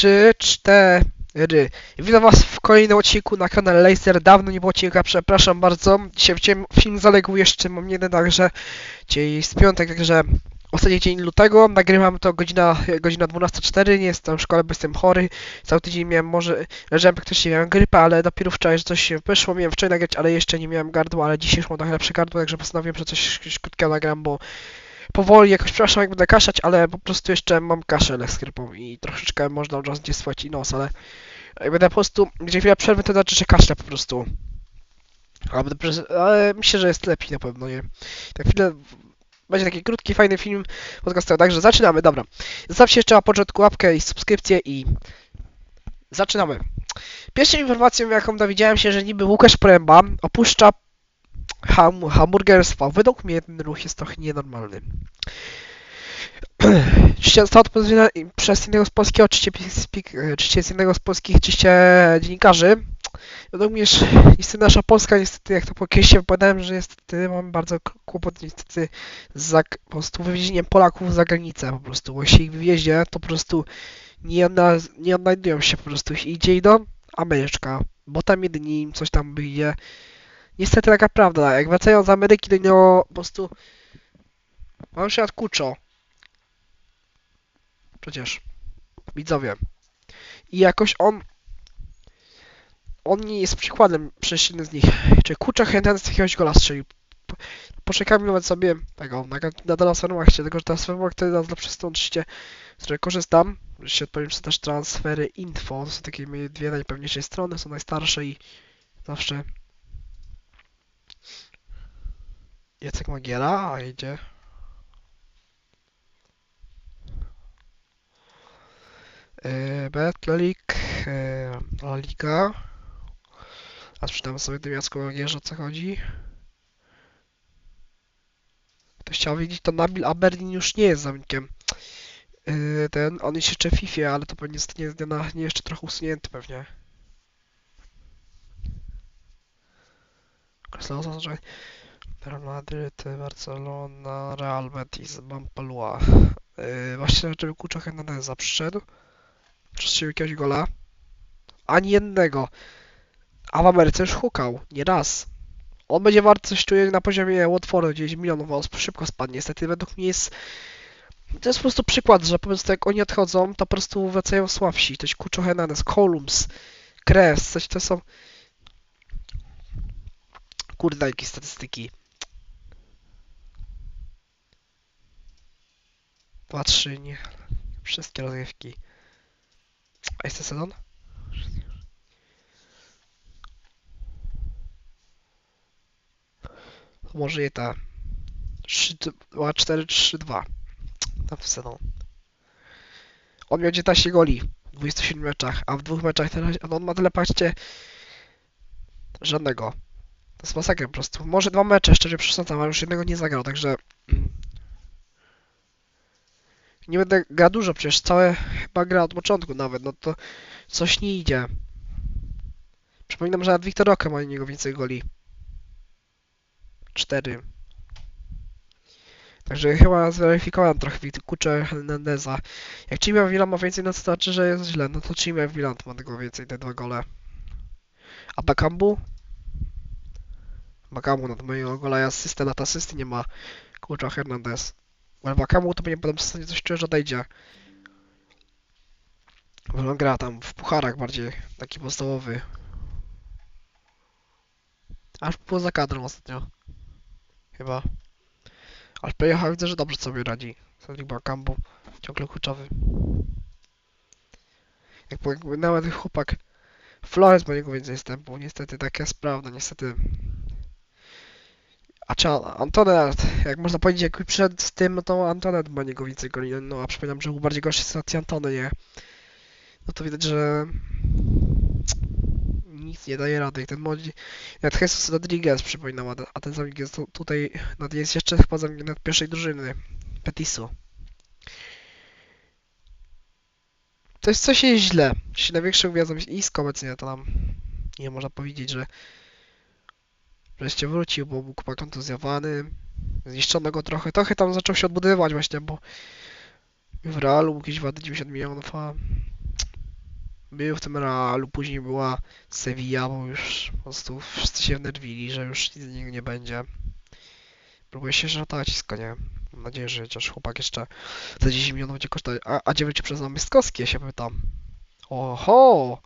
trzy, cztery. Witam was w kolejnym odcinku na kanale Laser. Dawno nie było odcinka, przepraszam bardzo. Dzisiaj film, film zaległ jeszcze, mam jeden, także jest piątek, także ostatni dzień lutego. Nagrywam to godzina, godzina 12.04, nie jestem w szkole, bo jestem chory. Cały tydzień miałem może, leżałem praktycznie, miałem grypę, ale dopiero wczoraj, że coś się wyszło. Miałem wczoraj nagrać, ale jeszcze nie miałem gardła, ale dzisiaj już mam trochę lepsze gardło, także postanowiłem, że coś krótkiego nagram, bo powoli jakoś, przepraszam jak będę kaszać, ale po prostu jeszcze mam kaszel z grypą i troszeczkę można od razu gdzieś słychać i nos, ale jak będę po prostu, gdzie chwilę przerwy, to znaczy, że kaszlę po prostu. Ale, ale myślę, że jest lepiej na pewno, nie? Tak chwilę, będzie taki krótki, fajny film podcastowy, także zaczynamy, dobra. Zostawcie jeszcze na początku łapkę i subskrypcję i zaczynamy. Pierwszą informacją, jaką dowiedziałem się, że niby Łukasz Poręba opuszcza ham, hamburgerstwa. Według mnie ten ruch jest trochę nienormalny. Oczywiście została to podejrzana przez jednego z polskiego, oczywiście, oczywiście z jednego z polskich oczywiście dziennikarzy. Według mnie niestety nasza Polska, niestety jak to po kiedyś się wypowiadałem, że niestety mamy bardzo kłopot niestety z po prostu wywiezieniem Polaków za granicę po prostu, bo jeśli ich wywiezie, to po prostu nie, odna- nie odnajdują się po prostu, idzie i do Ameryczka, bo tam jedynie im coś tam wyjdzie. Niestety taka prawda, jak wracają z Ameryki, to no po prostu mam przykład Kuczo. Przecież. Widzowie. I jakoś on on nie jest przykładem przez jeden z nich. Czy Kucza chętnie z jakiegoś gola strzelił. Po- Poczekajmy nawet sobie tego, na, na transfermarkcie, tego, że transfermarkt to jest lepszy stąd z którego korzystam. Oczywiście odpowiem, że też transfery info, to są takie dwie najpewniejsze strony, są najstarsze i zawsze Jacek Magiera, a idzie. Yy, Betlelik, yy, La Liga. A sprzedamy sobie tym Jacku Magierze, o co chodzi. Ktoś chciał wiedzieć, to Nabil Aberdeen już nie jest zawodnikiem. Yy, ten, on jest jeszcze w FIFA, ale to pewnie jest nie, nie, jeszcze trochę usunięty pewnie. Kreslausa, że Real Madryt, Barcelona, Real Betis, Bampalua. Yy, właśnie dlaczego Kucza Hernandeza przyszedł. Przestrzelił jakiegoś gola. Ani jednego. A w Ameryce już hukał. Nie raz. On będzie wart coś czuję na poziomie Watfordu, 9 milionów, on szybko spadnie. Niestety według mnie jest... To jest po prostu przykład, że po prostu jak oni odchodzą, to po prostu wracają słabsi. To jest Kuczo Hernandez, Columns, Kres, coś to są... Kurde, jakie statystyki. 2, 3, nie. Wszystkie rozgrywki. A jest ten sezon? Może je ta 3, 2, 4, 3, 2. Tam sezon. On miał 19 goli w 27 meczach, a w dwóch meczach teraz on ma tyle, patrzcie, żadnego. To jest masakra po prostu. Może dwa mecze, szczerze przesadzam, ale już jednego nie zagrał, także... Nie będę gra dużo, przecież całe chyba gra od początku nawet, no to coś nie idzie. Przypominam, że nawet Wiktor Roque ma niego więcej goli. Cztery. Także chyba zweryfikowałem trochę Kucze Hernandeza. Jak Chimia Villa ma więcej, no to znaczy, że jest źle. No to Chimia Villa ma tego więcej, te dwa gole. A Bakambu? Bakambu na mojego gola i asystę, na asysty nie ma Kucza Hernandez. Ale Bakambu to pewnie potem w zasadzie coś że odejdzie. Bo on gra tam w pucharach bardziej, taki podstawowy. Aż było za kadrą ostatnio. Chyba. Ale pojechał, widzę, że dobrze sobie radzi. Cedric Bakambu, ciągle kluczowy. Jak nawet chłopak Flores ma niego więcej stępu, niestety taka jest prawda, niestety. A czy An- Antonet, jak można powiedzieć, jak przed z tym, to Antonet ma niego więcej goli, no a przypominam, że był bardziej gorszy sytuacji Antony, nie? No to widać, że nic nie daje rady i ten młodzi, nawet Jesus Rodriguez przypominam, a ten, zawodnik jest tu- tutaj, no jest jeszcze chyba zawodnikiem od pierwszej drużyny, Petisu. To jest coś jest źle. Jeśli największą gwiazdą jest Isco obecnie, to nam nie można powiedzieć, że wreszcie wrócił, bo był chyba kontuzjowany. Zniszczono go trochę. Trochę tam zaczął się odbudowywać właśnie, bo w Realu jakieś wady 90 milionów, a był w tym realu, później była Sevilla, bo już po prostu wszyscy się wnerwili, że już nic z niego nie będzie. Próbuję się wszystko, nie? Mam nadzieję, że chociaż chłopak jeszcze za 10 milionów będzie kosztować. A, a gdzie wróci przez Mystkowskie, się pytam. Oho!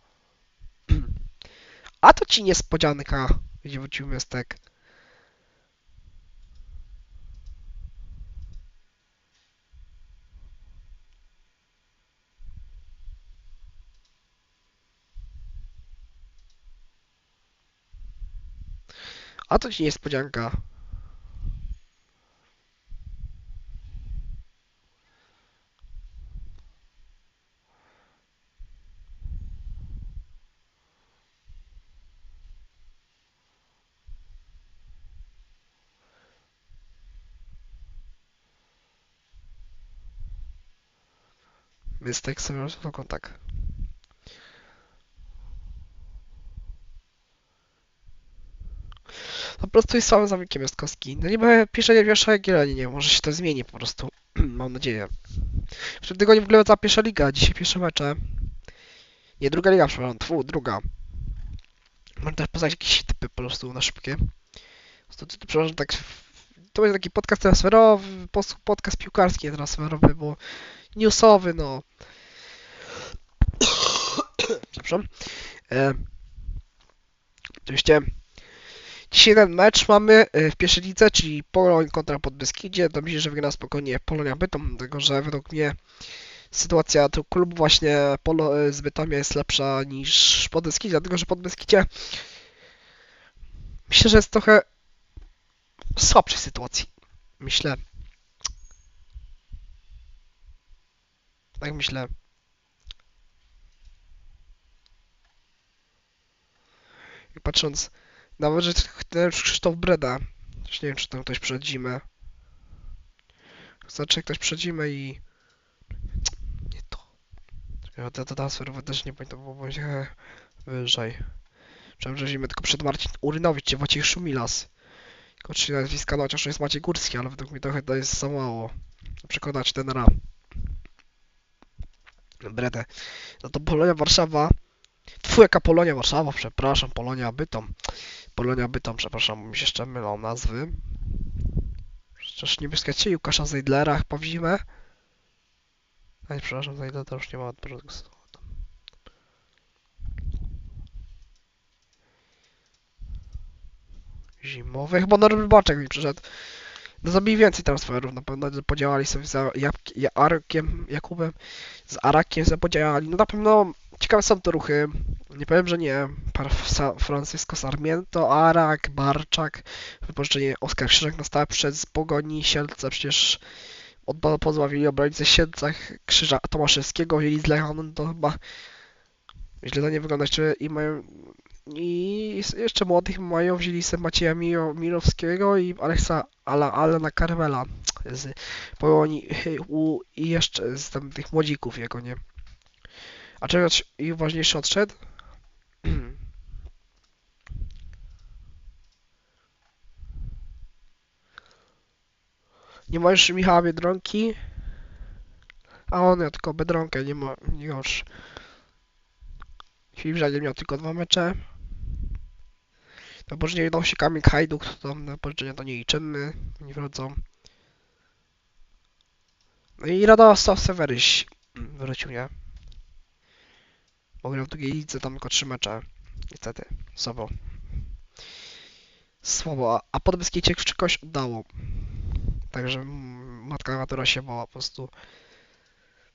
A to ci niespodzianka, gdzie wrócił Mystek. A to ci niespodzianka. Mystek sobie to kontakt. Po prostu jest słabym zawodnikiem Jastkowski. No niby pisze nie wiesza Jagiellonii, nie może się to zmieni po prostu. Mam nadzieję. W tym tygodniu w ogóle cała pierwsza liga, dzisiaj pierwsze mecze. Nie, druga liga, przepraszam, tfu, druga. Można też poznać jakieś typy po prostu na szybkie. Przepraszam, tak... To będzie taki podcast transferowy, podcast piłkarski transferowy, bo newsowy, no. Przepraszam. E, oczywiście Dzisiaj ten mecz mamy e, w pierwszej lidze, czyli Poloń kontra Podbeskidzie. To myślę, że wygra spokojnie Polonia Bytom, dlatego że według mnie sytuacja tego klubu właśnie Polo e, z Bytomia jest lepsza niż Podbeskidzie, dlatego że Podbeskidzie myślę, że jest trochę w słabszej sytuacji. Myślę. Tak myślę. I patrząc nawet, że ten Krzysztof Breda. Też nie wiem, czy tam ktoś przed zimę. Znaczy, ktoś przed zimę i... Nie to. Czekaj, to, transferowe też nie pamiętam, bo będzie wyżej. Zimę tylko przed Marcin Urynowicz czy Maciej Szumilas. Tylko trzy nazwiska, no chociaż jest Maciej Górski, ale według mnie to jest za mało. Przekonać ten ram. Bredę. No to Polonia Warszawa. Tfu, jaka Polonia Warszawa, przepraszam, Polonia Bytom. Polonia Bytom, przepraszam, mi się jeszcze mylą nazwy. Przecież nie wyskacie Łukasza Zeidlera po w zimę. A nie, przepraszam, Zeidler to już nie ma od początku Zimowy, chyba Norbert Baczek mi przyszedł. No zabili więcej transferów, na pewno podziałali sobie z Jab- Ja- Arkiem, Jakubem, z Arakiem sobie podziałali. No na pewno ciekawe są to ruchy. Nie powiem, że nie. Francisco Sarmiento, Arak, Barczak, wypożyczenie Oskar Krzyżak na stałe przez Pogoni, Sielce, przecież od pozbawili obrońcy Sielca, Krzyża Tomaszewskiego, wzięli z to chyba źle to nie wygląda jeszcze i mają i jeszcze młodych mają, wzięli sobie Macieja Miro, Mirowskiego i Aleksa Ala, Alena Carvela z Polonii u, i jeszcze z tam tych młodzików jego, nie? A czego trz- i ważniejszy odszedł? Nie ma już Michała Biedronki. A on miał tylko Biedronkę, nie ma nie już. Filip Żagiel miał tylko dwa mecze. Na pożyczenie dał się Kamil Hajduk, to tam na pożyczenie to nie liczymy, nie wrócą. No i Radosław Seweryś wrócił, nie? Bo grał w drugiej lidze, tam tylko trzy mecze. Niestety, słabo. Słabo, a, a Podbeskidzie czegoś oddało. Także matka natura się woła po prostu. To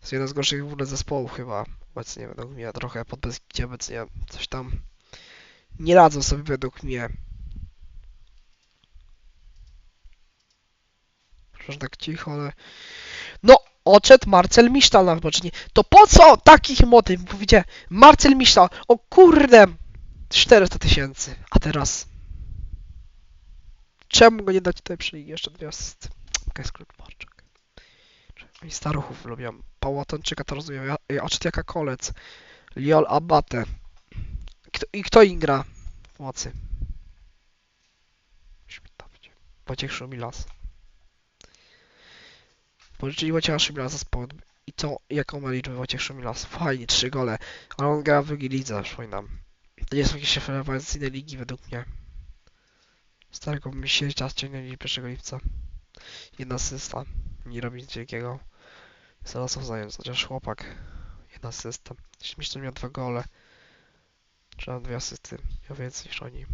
jest jeden z gorszych w ogóle zespołów chyba obecnie według mnie. Trochę Podbeskidzie obecnie coś tam nie radzą sobie według mnie. Proszę tak cicho, ale... No, odszedł Marcel Misztal na wypoczynnie. To po co takich motyw? Mówicie, Marcel Misztal, o kurde! 400 tysięcy, a teraz... Czemu go nie dać tutaj przy jeszcze dwie asysty? Jaka jest Barczak. Oni staruchów lubią. Pałatończyka to rozumiem, ja- ja- a czy jaka kolec? Liol Abate. I kto im gra w pomocy? Śmietawcie. Wojciech Szumilas. Pożyczyli Wojciecha Szumilasa z Pod... I co, jaką ma liczbę Wojciech Szumilas? Fajnie, trzy gole. Ale on gra w drugiej lidze, przypominam. To nie są jakieś rewelacyjne ligi według mnie. Starego mi się czas ciągnęli 1 lipca. Jedna asysta. Nie robi nic wielkiego. Zaraz zając, chociaż chłopak. Jedna asysta. Że miał dwa gole. Czy mam dwie asysty. Miał więcej niż oni.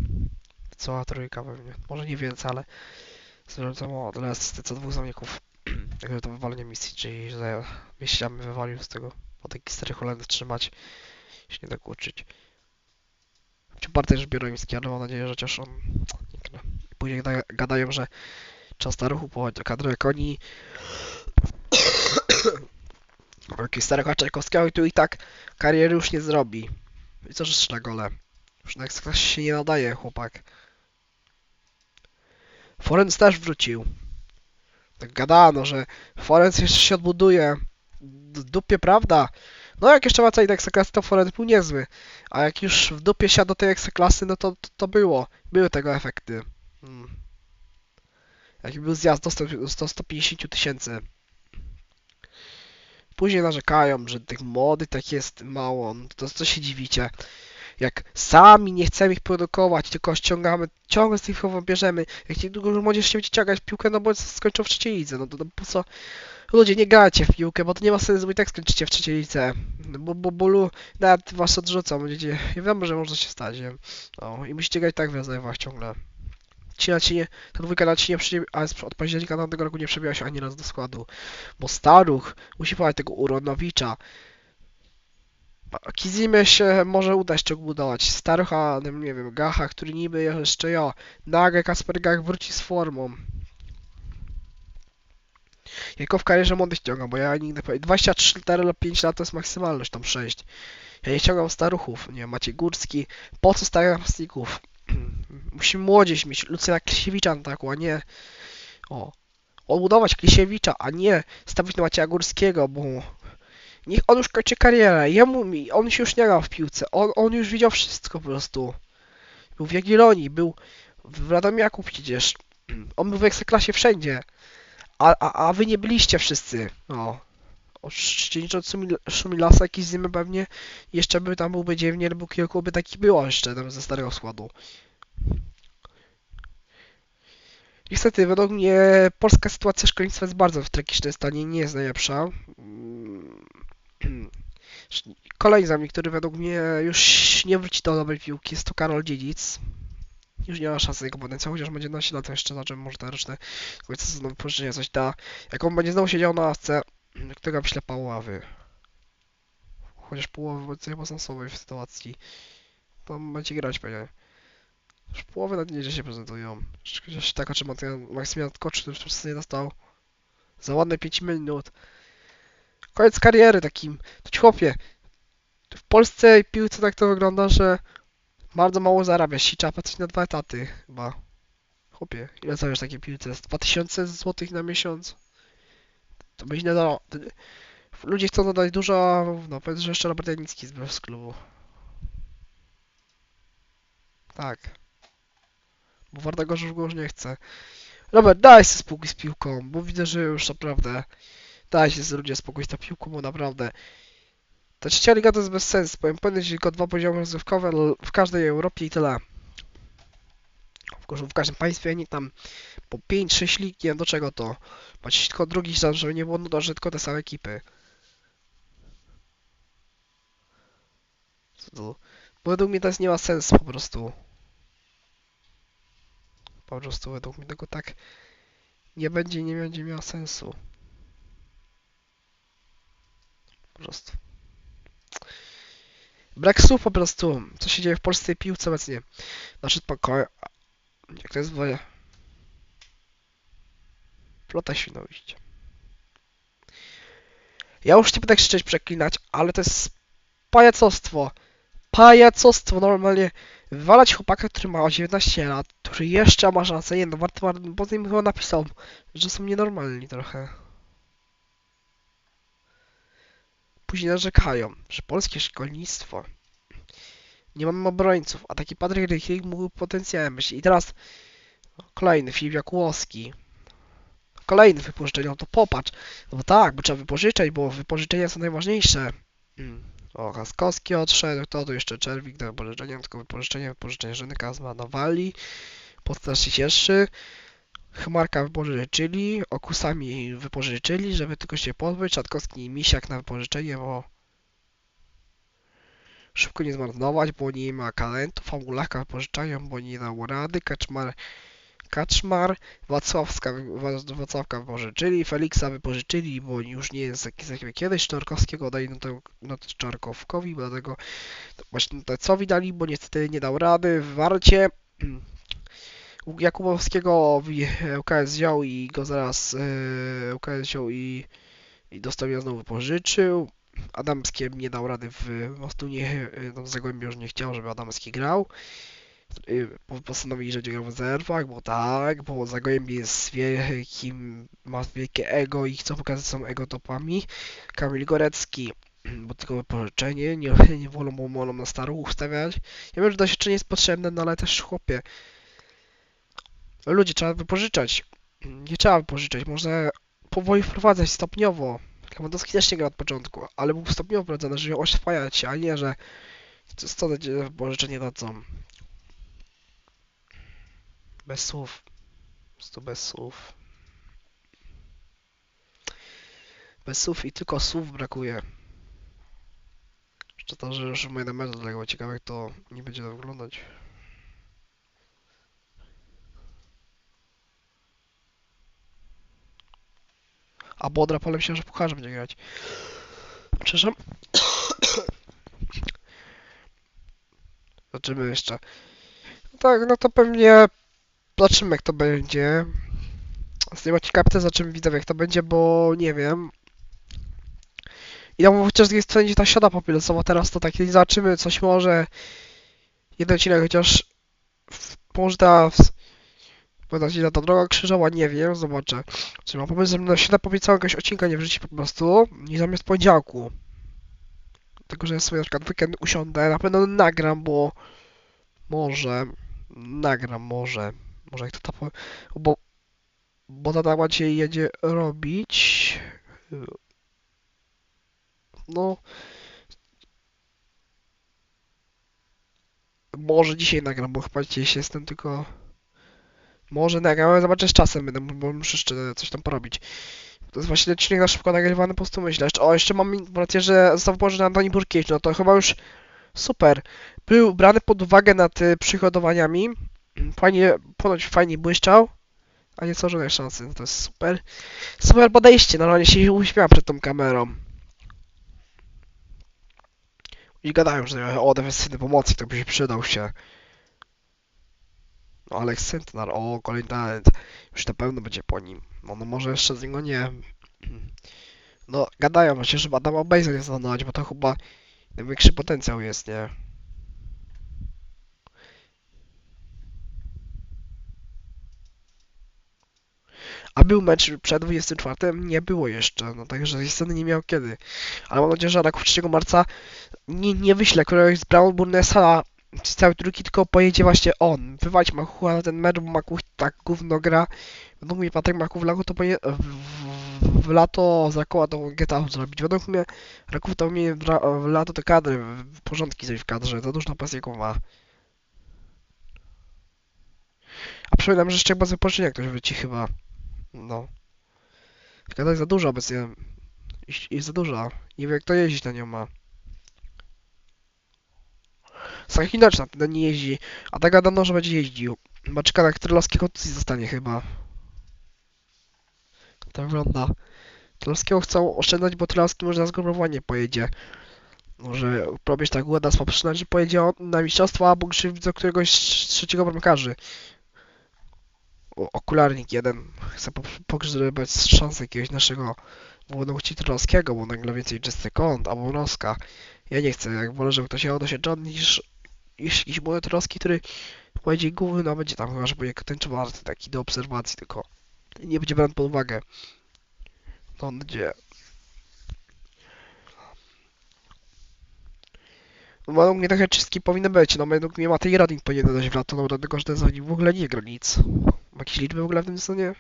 Cała trójka pewnie. Może nie więcej, ale zwracam o tyle asysty co dwóch zawodników. Także to wywalenie misji, czyli że mieściami wywalił z tego. Bo taki stary Holender trzymać się nie tak uczyć. Ci bardziej też bioroński, ale mam nadzieję, że chociaż on. I Później gada- gadają, że trzeba staruchu pochodzić do kadry jak oni. Jakiś starego Czajkowskiego i tu i tak kariery już nie zrobi. I co, że strzela gole? Już na ekstraklasie się nie nadaje, chłopak. Forenz też wrócił. Tak gadano, że Forenz jeszcze się odbuduje. W dupie prawda. No jak jeszcze wraca i do ekstraklasy, to Forenz był niezły. A jak już w dupie siadł do tej ekstraklasy, no to, to, to było. Były tego efekty. Hmm. Jaki był zjazd do 100 do 150 tysięcy. Później narzekają, że tych młodych tak jest mało. No to co się dziwicie? Jak sami nie chcemy ich produkować, tylko ściągamy, ciągle z tych chowów bierzemy. Jak ci długo młodzież się będzie ciągać w piłkę, no bo skończą w trzeciej lidze. No to, to po co? Ludzie, nie grajcie w piłkę, bo to nie ma sensu, bo i tak skończycie w trzeciej lidze. No Bo, bo, bo lu, nawet was odrzucą, będziecie, ja wiem, że może się stać, nie? No i musicie grać tak w rezerwach ciągle. Ci na ci nie, ta dwójka na a od października tamtego roku nie przebiła się ani raz do składu. Bo Staruch musi pobrać tego Uronowicza. Kizimie się może udać czego budować. Starucha, nie wiem, Gacha, który niby jeszcze ja. Nagle Kasper Gach wróci z formą. Jako w karierze młodych ściągam, bo ja nigdy powiem 24 lub 5 lat to jest maksymalność, tam 6. Ja nie ściągam staruchów, nie wiem, Maciej Górski. Po co napastników? Musimy młodzież mieć, Lucyna Klisiewicza na taką, a nie... O. Odbudować Klisiewicza, a nie stawić na Macieja Górskiego, bo... Niech on już kończy karierę, jemu mi, on się już nie grał w piłce, on, on już widział wszystko po prostu. Był w Jagiellonii, był w Radomiaku przecież. On był w Ekstraklasie wszędzie. A, a, a wy nie byliście wszyscy. O. Szumil- Szumilasa jakiś zimy pewnie jeszcze by tam byłby dziewnie, albo kilku by takich było jeszcze tam ze starego składu. Niestety, według mnie polska sytuacja szkolnictwa jest bardzo w tragicznym stanie, nie jest najlepsza. Mm. Kolejny zawodnik, który według mnie już nie wróci do dobrej piłki, jest to Karol Dziedzic. Już nie ma szansy jego potencjał, chociaż będzie 11 lat jeszcze, znaczy może te roczne końca sezonu pożyczenia coś da. Jak on będzie znowu siedział na ławce, którego ślepa ławy. Chociaż połowy będzie chyba sensowej w sytuacji. To będzie grać pewnie. Już połowy nawet nieźle się prezentują. Chociaż tak oczy Maksymilian Tkocz, który w sezonie dostał za ładne 5 minut. Koniec kariery takim. To ci chłopie. W Polsce piłce tak to wygląda, że bardzo mało zarabia. Si trzeba patrzeć na dwa etaty chyba. Chłopie, ile zarabiasz takiej piłce? Z 2000 zł na miesiąc? To byś nie dał. Ludzie chcą dodać dużo, no powiedz, że jeszcze Robert Janicki z z klubu. Tak. Bo Warta Gorzów go już nie chce. Robert, daj sobie spokój z piłką, bo widzę, że już naprawdę daj się ludzie spokój z tą piłką, bo naprawdę ta trzecia liga to jest bez sensu. Powiem podnieść tylko dwa poziomy rozrywkowe l- w każdej Europie i tyle. W, każdym- państwie, nie tam po 5-6 lig, nie wiem do czego to. Macie tylko drugi szans, żeby nie było nuda, że tylko te same ekipy. Co to? Bo według mnie to jest nie ma sensu po prostu. Po prostu według mnie tego tak nie będzie nie będzie miało sensu. Po prostu. Brak słów po prostu. Co się dzieje w polskiej piłce obecnie. Znaczy. Jak to jest w... Flota Świnoujście. Ja już nie będę krzyczeć, przeklinać, ale to jest pajacostwo. Pajacostwo normalnie. Wywalać chłopaka, który ma 19 lat, który jeszcze ma szansę. Nie no, Warto potem chyba napisał, że są nienormalni trochę. Później narzekają, że polskie szkolnictwo nie mamy obrońców, a taki Patryk Rychlik mógł potencjalem być. I teraz kolejny Filip Jakłowski. kolejny wypożyczenie, no to popatrz. No bo tak, bo trzeba wypożyczać, bo wypożyczenia są najważniejsze. Mm. O, Haskowski odszedł, to tu jeszcze Czerwik do wypożyczenia, tylko wypożyczenie, wypożyczenie Żynka zmarnowali. Postaż się cieszy. Chmarka wypożyczyli, Okusami wypożyczyli, żeby tylko się pozbyć. Czatkowski i Misiak na wypożyczenie, bo szybko nie zmarnować, bo nie ma talentu. Famulaka wypożyczają, bo nie dało rady. Kaczmar, Kaczmar Wacławska, Wa- Wacławka wypożyczyli. Feliksa wypożyczyli, bo już nie jest taki jak kiedyś. Czarkowskiego dali no to, no to Czarkowkowi, dlatego właśnie Tecowi dali, bo niestety nie dał rady. W Warcie Jakubowskiego UKS wziął i go zaraz yy, UKS wziął i, i dostał znowu pożyczył. Adamskiem nie dał rady w Mostunie, yy, no Zagłębie już nie chciał, żeby Adamski grał. Po- Postanowili, że grał w rezerwach, bo tak, bo Zagłębie jest wielkim, ma wielkie ego i chcą pokazać, są ego topami. Kamil Gorecki, bo tylko wypożyczenie, nie, nie wolą, bo wolą na staruch stawiać. Ja wiem, że doświadczenie jest potrzebne, no ale też chłopie, Ludzie, trzeba wypożyczać. Nie trzeba wypożyczać, można powoli wprowadzać stopniowo. Lewandowski też nie gra od początku, ale był stopniowo wprowadzony, żeby oswajać się, a nie, że co będzie wypożyczenie dadzą. Bez słów. Po bez słów. Bez słów i tylko słów brakuje. Jeszcze to, że już moje mecz do tego ciekawe jak to nie będzie wyglądać. A Bodra polem się, że pucharze będzie grać. Przepraszam. Zobaczymy jeszcze. No tak, no to pewnie zobaczymy jak to będzie. Z tym ciekawce zobaczymy widzowie jak to będzie, bo nie wiem. I tam chociaż z drugiej strony ta siada papierosowa teraz to tak zobaczymy coś może. Jeden odcinek chociaż w- może ta Podać na ta droga krzyżowa, nie wiem, zobaczę. Czy mam pomysł, żeby na środę powiedz całego odcinka nie wrzucić po prostu, nie zamiast poniedziałku. Dlatego, że ja sobie na przykład weekend usiądę, na pewno nagram, bo może, nagram, może, może jak to ta po... bo, bo tata Maciej jedzie robić, no, może dzisiaj nagram, bo chyba dzisiaj się jestem tylko Może nagram, ale zobaczę z czasem, będę, bo muszę jeszcze coś tam porobić. To jest właśnie odcinek na szybko nagrywany, po prostu myślę. O, jeszcze mam informację, że został położony Antoni Burkiewicz, no to chyba już super. Był brany pod uwagę nad y, przygotowaniami. Fajnie, ponoć fajnie błyszczał, a nie stworzonej szansy, no to jest super. Super podejście, normalnie się uśmiał przed tą kamerą. I gadają, że o, defensywny pomocy, to by się przydał się. No, Alex o, kolejny talent. Już na pewno będzie po nim. No, no może jeszcze z niego nie. No, gadają właśnie, żeby Adama Bejza nie zanować, bo to chyba największy potencjał jest, nie? A był mecz przed 24? Nie było jeszcze, no także niestety nie miał kiedy. Ale mam nadzieję, że Raków 3 marca nie, nie wyśle któregoś z Brown całej trójki, tylko pojedzie właśnie on. Wywalić Machucha na ten mecz, bo Machuch tak gówno gra. Według mnie Patryk Machuch w lato to powinien, w, lato z Rakowa to get out zrobić. Według mnie Raków to powinien w, lato te kadry, w porządki zrobić w kadrze, za dużo pasjeków ma. A przypominam, że jeszcze chyba z wypoczynku ktoś wróci chyba. No. Kadra jest za dużo obecnie. Jest za dużo. Nie wiem jak to jeździć na nią ma. Sachinacz na nie jeździ, a tak gadano, że będzie jeździł. Chyba czeka na Trylowskiego kontuzji zostanie chyba. To wygląda. Trylowskiego chcą oszczędzać, bo Trylowski może na zgrupowanie pojedzie. Może robić tak ładna słabszyna, że pojedzie on na mistrzostwa, albo do któregoś trzeciego bramkarzy. O, okularnik jeden. Chce po- pogrzebać szansę jakiegoś naszego młodego Trylowskiego, bo nagle więcej czysty kąt, albo Noska. Ja nie chcę, jak wolę, żeby ktoś jechał niż, niż jakiś młody Trylowski, który głowy, no będzie tam chyba, że będzie czwarty taki do obserwacji tylko. Nie będzie brany pod uwagę. No, nadzieję. No, według mnie takie czystki powinny być, no według mnie Matej Rading powinien dodać w lato, no dlatego, że ten zawodnik w ogóle nie gra nic. Ma jakieś liczby w ogóle w tym sezonie?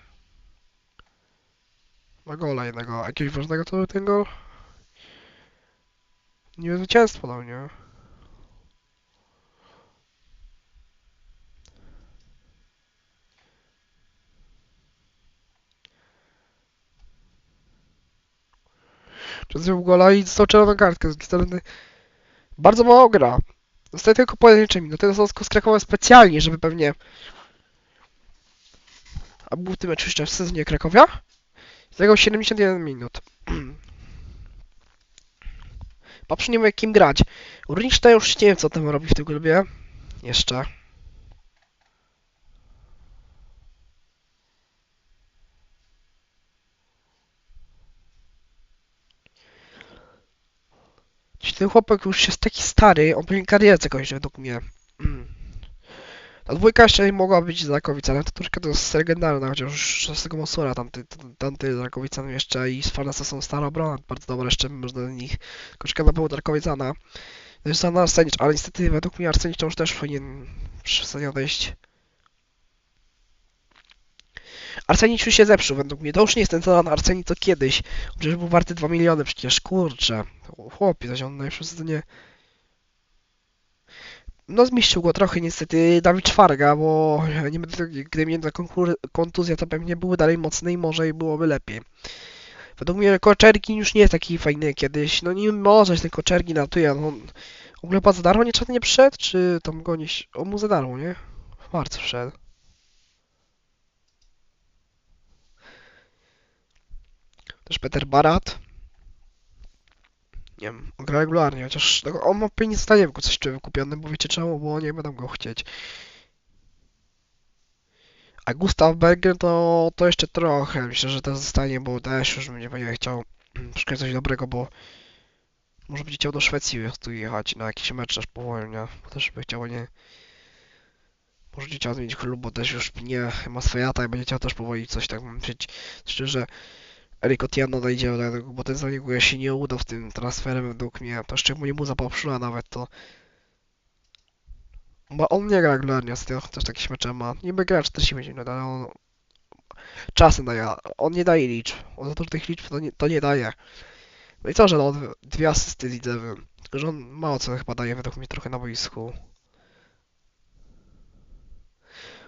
Ma gola jednego. Jakiegoś ważnego to był ten gol? Nie zwycięstwo dał, nie? Przedział gola i dostał czerwoną kartkę. Z strony bardzo mało gra. Dostaje tylko pojedyncze minuty. Dostał z Krakowa specjalnie, żeby pewnie... A był w tym meczu jeszcze w sezonie Krakowia? Zagrał 71 minut. Patrz, nie wiem kim grać. Rynszta już nie wiem co tam robi w tym klubie. Jeszcze. Ten chłopak już jest taki stary, on powinien karierę kończyć według mnie. Ta dwójka jeszcze mogła być z Rakowic, ale to troszkę to jest legendarna, chociaż już z tego Mosura tamty, tamty z Rakowicami jeszcze i z Farnesa są stara obrona, bardzo dobra jeszcze można do nich. Troszkę na było Rakowicana. To jest na Arsenicz, ale niestety według mnie Arsenicz już też powinien przestanie odejść. Arsenicz już się zepsuł według mnie, to już nie jest ten na Arsenicz co kiedyś. Przecież był warty 2 miliony przecież, kurczę. Chłopie, zaś on najlepszy sezonie no zmieścił go trochę niestety Dawid Szwarga, bo nie będę, gdyby nie ta kontuzja, to pewnie były dalej mocne i może i byłoby lepiej. Według mnie Koczergi już nie jest taki fajny kiedyś. No nie może ten Koczergi natuje, no on w ogóle za darmo nie nie przyszedł, czy tam gonić? On mu za darmo, nie? W marcu wszedł. Też Peter Barat. Nie wiem, gra regularnie, chociaż no, on ma pewnie zostanie go coś wykupiony, bo wiecie czemu, bo nie będą go chcieć. A Gustav Berger to, to jeszcze trochę, myślę, że to zostanie, bo też już będzie będzie chciał szukać coś dobrego, bo może będzie chciał do Szwecji tu jechać na jakiś mecz aż powoli, nie? Bo też by chciał, nie... Może chciał zmienić klub, bo też już nie ma swoje lata i będzie chciał też powoli coś tak myśleć. Szczerze, Eric Otieno dojdzie do tego, bo ten zabieg się nie udał w tym transferem według mnie. To szczególnie mu zapoprzula nawet to. Bo on nie gra regularnie, ostatnio też takie mecze ma. Niby gra 45 minut, ale on czasem daje. On nie daje liczb. On za że tych liczb to nie, to nie daje. No i co, że no, dwie asysty lidzewy. Tylko, że on mało co chyba daje według mnie trochę na boisku.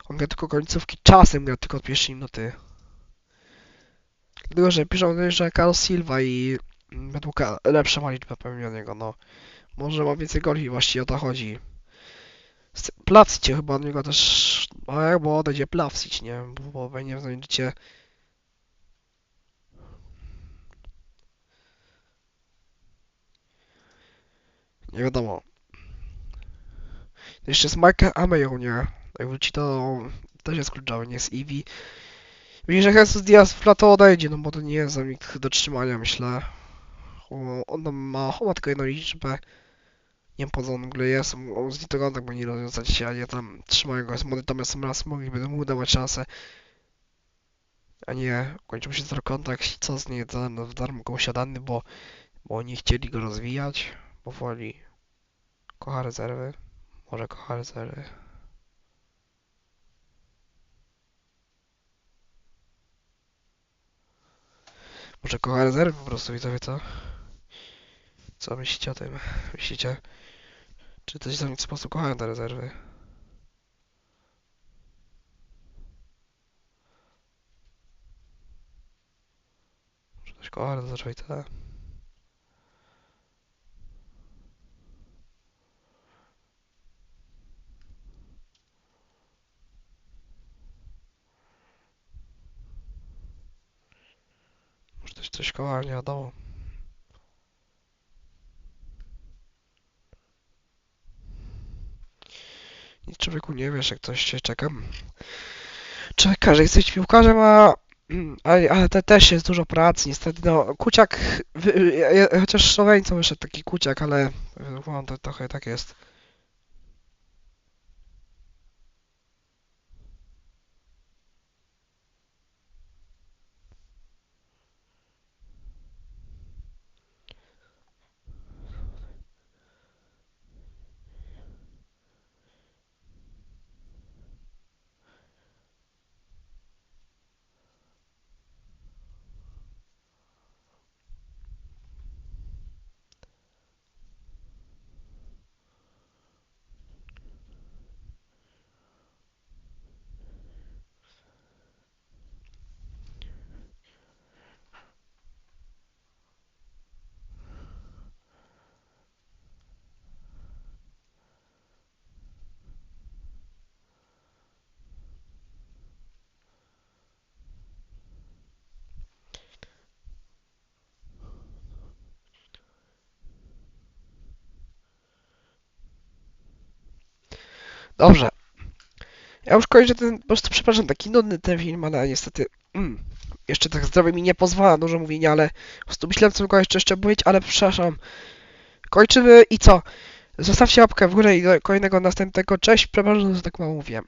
On gra tylko końcówki, czasem gra tylko od pierwszej minuty. Dlatego, że piszą, że Carlos Silva i według lepsza ma liczbę pełnionego, no. Może ma więcej goli, właściwie o to chodzi. Plawsicie chyba od niego też, no jakby odejdzie Plawsić, nie? Bo, bo nie znajdziecie... Nie wiadomo. Jeszcze jest Michael Ameyo, nie? Jak wróci to też jest kluczowy, nie jest Eevee. Myślę, że Jesus Diaz w lato odejdzie, no bo to nie jest zamik do trzymania, myślę. On tam ma, on tylko jedną liczbę. Nie wiem po co on w ogóle jest, on z niego tak nie rozwiązać się, a nie tam trzymają go, jest młody, natomiast raz mogliby mu dawać szansę. A nie, kończył się zero kontakt i co z niej za w darmo go usiadany, bo, bo oni chcieli go rozwijać, powoli. Kocha rezerwy, może kocha rezerwy. Może kocha rezerwy po prostu, widzowie, co? Co myślicie o tym? Myślicie? Czy za w sposób kochają te rezerwy? Może coś kocha rezerwy i też coś kocha, nie wiadomo. Nic człowieku nie wiesz, jak coś się czeka. Czeka, że jesteś piłkarzem, a... Ale, ale to też jest dużo pracy, niestety, no, Kuciak, wy, ja, chociaż Słoweńcą wyszedł taki Kuciak, ale no, to trochę tak jest. Dobrze. Ja już kończę ten, po prostu przepraszam, taki nudny ten film, ale niestety mm, jeszcze tak zdrowie mi nie pozwala dużo mówienia, ale po prostu myślałem, co mogę jeszcze, jeszcze powiedzieć, ale przepraszam. Kończymy i co? Zostawcie łapkę w górę i do kolejnego następnego. Cześć, przepraszam, że tak mało mówiłem.